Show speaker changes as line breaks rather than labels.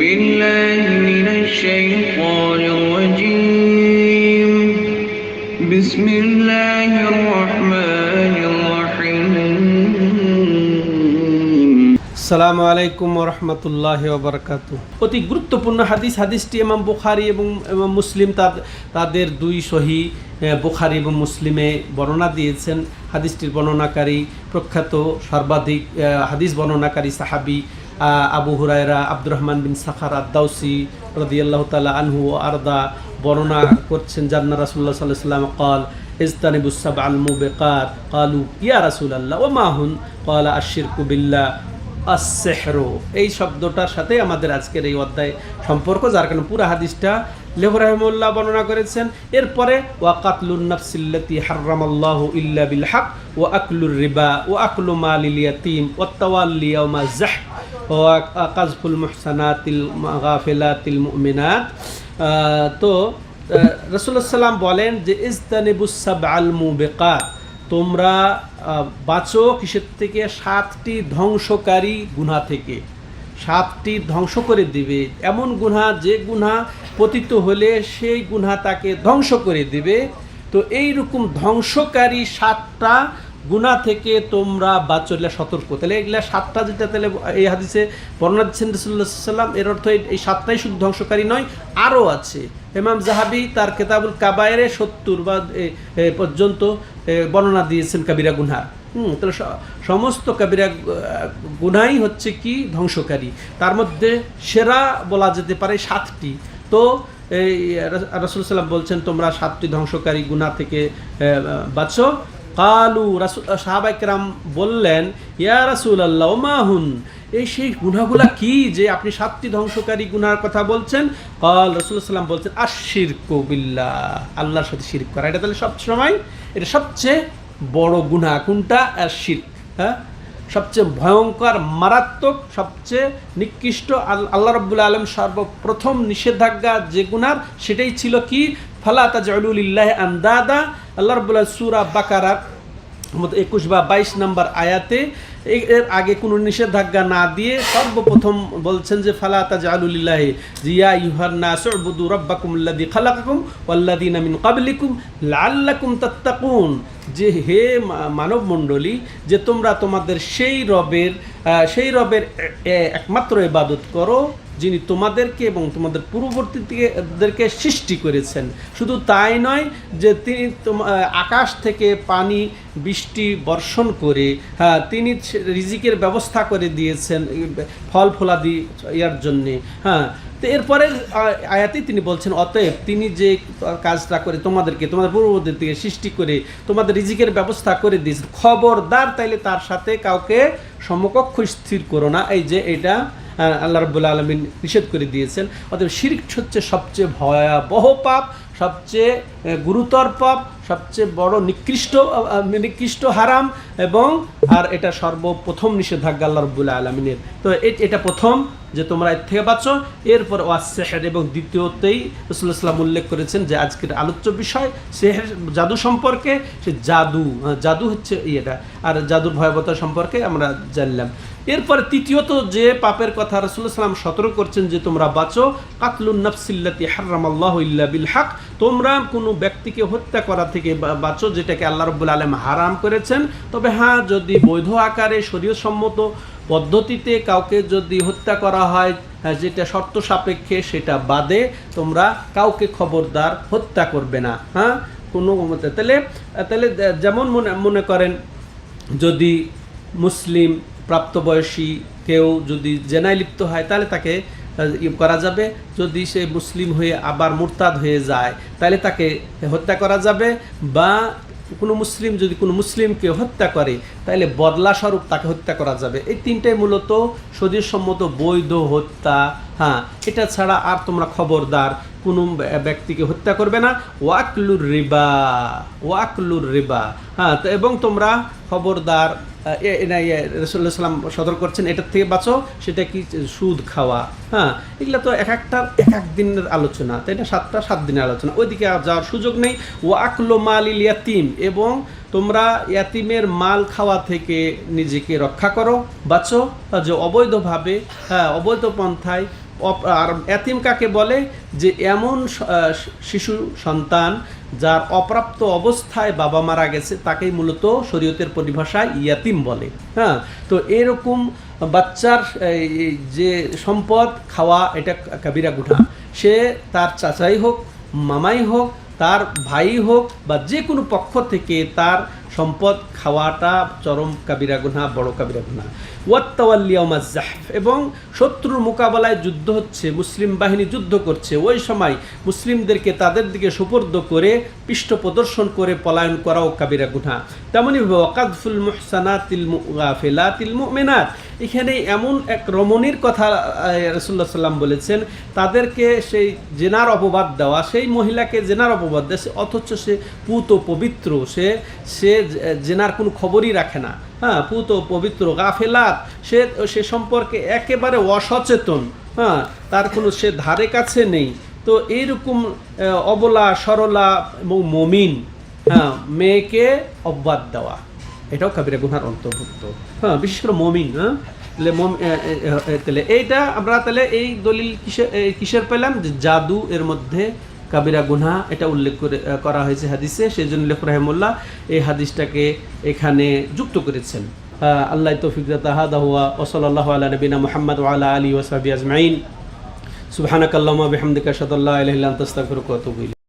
بالله من الشيطان الرجيم بسم الله الرحمن الرحيم
সালামু আলাইকুম রহমতুল্লাহ ওবরকাত অতি গুরুত্বপূর্ণ হাদিস হাদিসটি ইমাম বুখারি এবং এবং মুসলিম তাদ- তাদের দুই সহি আহ, বুখারি এবং মুসলিমে বর্ণনা দিয়েছেন হাদিসটির বর্ণনাকারী প্রখ্যাত সর্বাধিক আহ, হাদিস বর্ণনাকারী সাহাবি আহ, আবু হুরায়রা, আব্দুর রহমান বিন সাখার আদাউসি রদিয়াল্লাহ তালা আনহু ও আরদা বর্ণনা করছেন জান্না রাসুল্লাহ সাল্লাহ সাল্লাম কল ইজতানিবুসাব আল মুবেকাত কালু ইয়া রাসুল আল্লাহ ও মাহুন কলা আশিরকু বিল্লাহ। আসেহরো এই শব্দটার সাথে আমাদের আজকের এই অধ্যায় সম্পর্ক, যার কারণে পুরা হাদিসটা লেহ রাহমুল্লাহ বর্ণনা করেছেন। এরপরে ওয়াকাতলুন নাফসিল্লাতি হারামাল্লাহ ইল্লা বিল হক ও আকলুর রিবা ও আকলু মালিল ইয়াতিম ও তাওয়াল্লি ইয়াউমা জাহ কাজফুল মুহসানাতিল গাফিলাতিল মুমিনাত। তো সাল্লাম বলেন যে ইজতানিবুসাব আল মুবেকাত। তোমরা বাঁচো কিসের থেকে? সাতটি ধ্বংসকারী গুণা থেকে। সাতটি ধ্বংস করে দিবে। এমন গুণা যে গুণা পতিত হলে সেই গুণা তাকে ধ্বংস করে দিবে। তো এই রকম ধ্বংসকারী সাতটা গুণা থেকে তোমরা বাঁচলে সতর্ক। তাহলে এগুলা সাতটা যেটা, তাহলে এই হাদিসে বর্ণনা দিচ্ছেন রসুল্লাহ সাল্লাম এর অর্থ এই- সাতটাই শুধু ধ্বংসকারী নয়, আরও আছে। ইমাম জাহাবি তার কেতাবুল কাবায়েরে সত্তর বা পর্যন্ত বর্ণনা দিয়েছেন কাবিরা গুনহা। হুম, তাহলে সমস্ত কাবিরা গুনাই হচ্ছে কি? ধ্বংসকারী। তার মধ্যে সেরা বলা যেতে পারে সাতটি। তো এই রাসুল সাল্লাম বলছেন, তোমরা সাতটি ধ্বংসকারী গুণা থেকে বাঁচো। কালু রাসুল সাহাবাইকরাম বললেন, ইয়া রাসুল আল্লাহ মাহুন এই সেই গুনাগুলা কি যে আপনি সাতটি ধ্বংসকারী গুনার কথা বলছেন? কাল রসুল সাল্লাম বলছেন আশির কবিল্লা আল্লাহর সাথে শিরক করা। এটা তাহলে সব সময় এটা সবচেয়ে বড় গুনাহ কোনটা? আর শির হ্যাঁ? সবচেয়ে ভয়ঙ্কর, মারাত্মক, সবচেয়ে নিকৃষ্ট আল্লাহ রব্বুল আলম সর্বপ্রথম নিষেধাজ্ঞা যে গুনার সেটাই ছিল কি? ফালা তাজউলিল্লাহ আন্দাদা। আল্লাহ রব্বুল্লাহ সুরা বাকারার একুশ বা বাইশ নম্বর আয়াতে এর আগে কোনো নিষেধাজ্ঞা না দিয়ে সর্বপ্রথম বলছেন যে, ফালা তাজউলিল্লাহ জিয়া ইউহার নাসুবুদু রব্বাকুম আল্লাযী খালাকাকুম ওয়াল্লাযীনা মিন ক্বাবলিকুম লাআল্লাকুম তাত্তাকুন। যে, হে মানব মণ্ডলী যে তোমরা তোমাদের সেই রবের সেই রবের একমাত্র ইবাদত করো যিনি তোমাদেরকে এবং তোমাদের পূর্ববর্তীদেরকে সৃষ্টি করেছেন। শুধু তাই নয় যে তিনি আকাশ থেকে পানি, বৃষ্টি বর্ষণ করে হ্যাঁ তিনি রিজিকের ব্যবস্থা করে দিয়েছেন ফল ফলাদি ইয়ার জন্যে হ্যাঁ। তো এরপরে আয়াতে তিনি বলছেন, অতএব তিনি যে কাজটা করে তোমাদেরকে, তোমাদের পূর্ববর্তী থেকে সৃষ্টি করে, তোমাদের রিজিকের ব্যবস্থা করে দিয়েছেন, খবরদার তাইলে তার সাথে কাউকে সমকক্ষ স্থির করো না। এই যে এটা আল্লাহ রব্বুল আলমিন নিষেধ করে দিয়েছেন। অতএব শিরিক হচ্ছে সবচেয়ে ভয়াবহ পাপ, সবচেয়ে গুরুতর পাপ, সবচেয়ে বড় নিকৃষ্ট নিকৃষ্ট হারাম এবং, আর এটা সর্বপ্রথম নিষেধাজ্ঞা আল্লাহ রব্বুল আলমিনের। তো এটা প্রথম যে তোমরা এর থেকে বাঁচো। এরপর ওয়াসেহের এবং দ্বিতীয়তেই রসুল্লাহ সাল্লাম উল্লেখ করেছেন যে আজকের আলোচ্য বিষয় সেহের জাদু সম্পর্কে, সে জাদু জাদু হচ্ছে ইয়েটা, আর জাদুর ভয়াবহতা সম্পর্কে আমরা জানলাম। এরপরে তৃতীয়ত যে পাপের কথা রসুল্লাহ সতর্ক করছেন যে তোমরা বাঁচো কাতলুন নফসিল্লাতি হারাম আল্লাহ ইল্লা বিল হক তোমরা কোনো ব্যক্তিকে হত্যা করা থেকে বাঁচো যেটাকে আল্লাহ রব্বুল আলম হারাম করেছেন। তবে হ্যাঁ যদি বৈধ আকারে শরীয়সম্মত পদ্ধতিতে কাউকে যদি হত্যা করা হয় হ্যাঁ, যেটা শর্ত সাপেক্ষে সেটা বাদে তোমরা কাউকে খবরদার হত্যা করবে না। হ্যাঁ কোনো তাহলে তাহলে যেমন মনে মনে করেন যদি মুসলিম প্রাপ্তবয়সী কেউ যদি জেনায় লিপ্ত হয় তাহলে তাকে আহ, ই করা যাবে। যদি সে মুসলিম হয়ে আবার মুরতাদ হয়ে যায় তাহলে তাকে হত্যা করা যাবে। বা কোনো মুসলিম যদি কোনো মুসলিমকে হত্যা করে তাহলে বদলা স্বরূপ তাকে হত্যা করা যাবে। এই তিনটাই মূলত সম্মত বৈধ হত্যা। হ্যাঁ এটা ছাড়া আর তোমরা খবরদার কোনো ব্যক্তিকে হত্যা করবে না। ওয়াকলুর রিবা ওয়াকলুর রিবা। হ্যাঁ এবং তোমরা খবরদার রসুল্লাহ সাল্লাম সদর করছেন, এটার থেকে বাঁচো, সেটা কি, সুদ খাওয়া? হ্যাঁ এগুলো তো এক একটা, এক এক দিনের আলোচনা, তাই না? সাতটা, সাত দিনের আলোচনা। ওইদিকে আর যাওয়ার সুযোগ নেই। ও আকলো মাল ইয়াতিম, এবং তোমরা ইয়াতিমের মাল খাওয়া থেকে নিজেকে রক্ষা করো, বাঁচো। যে অবৈধভাবে হ্যাঁ অবৈধ পন্থায় আর এতিম কাকে বলে? যে এমন শিশু সন্তান যার অপ্রাপ্ত অবস্থায় বাবা মারা গেছে, তাকেই মূলত শরীয়তের পরিভাষায় ইয়াতিম বলে। হ্যাঁ তো এরকম বাচ্চার যে সম্পদ, খাওয়া, এটা কাবিরা গুঠা সে তার চাচাই হোক, মামাই হোক, তার ভাই হোক, বা যে কোনো পক্ষ থেকে তার সম্পদ খাওয়াটা চরম কাবিরা গুনা বড় কাবিরা গুনা জাহেফ এবং শত্রুর মোকাবেলায় যুদ্ধ হচ্ছে, মুসলিম বাহিনী যুদ্ধ করছে। ওই সময় মুসলিমদেরকে তাদের দিকে সুপর্দ করে পৃষ্ঠ প্রদর্শন করে পলায়ন করাও কাবিরা গুনা তেমনইভাবে তিলমু মুহসানাতিল তিলমু মুমিনাত এখানে এমন এক রমণীর কথা রসুল্লাহ সাল্লাম বলেছেন, তাদেরকে সেই জেনার অপবাদ দেওয়া, সেই মহিলাকে জেনার অপবাদ দেয় সে- অথচ সে পুত ও পবিত্র, সে সে জেনার কোনো খবরই রাখে না। হ্যাঁ পুত ও পবিত্র, গাফেলাত, সে সে সম্পর্কে একেবারে অসচেতন হ্যাঁ তার কোনো সে ধারে কাছে নেই। তো এইরকম অবলা, সরলা এবং মমিন হ্যাঁ মেয়েকে অব্বাদ দেওয়া। এটাও কাবিরা গুনার অন্তর্ভুক্ত। হ্যাঁ বিশেষ করে মমিন হ্যাঁ? তাহলে এইটা আমরা তাহলে এই দলিল কিসের কিসের পেলাম? যে জাদু এর মধ্যে কাবিরা গুনহা এটা উল্লেখ করে করা হয়েছে হাদিসে। সেই জন্য লেখ রাহেমুল্লাহ এই হাদিসটাকে এখানে যুক্ত করেছেন। আল্লাহ তৌফিক তাহাদা হুয়া ওসলাল্লাহ আলা নবীনা মোহাম্মদ ওয়ালা আলী ওসাবি আজমাইন। সুবহানাকাল্লাহুম্মা বিহামদিকা আশহাদু আল্লা ইলাহা ইল্লা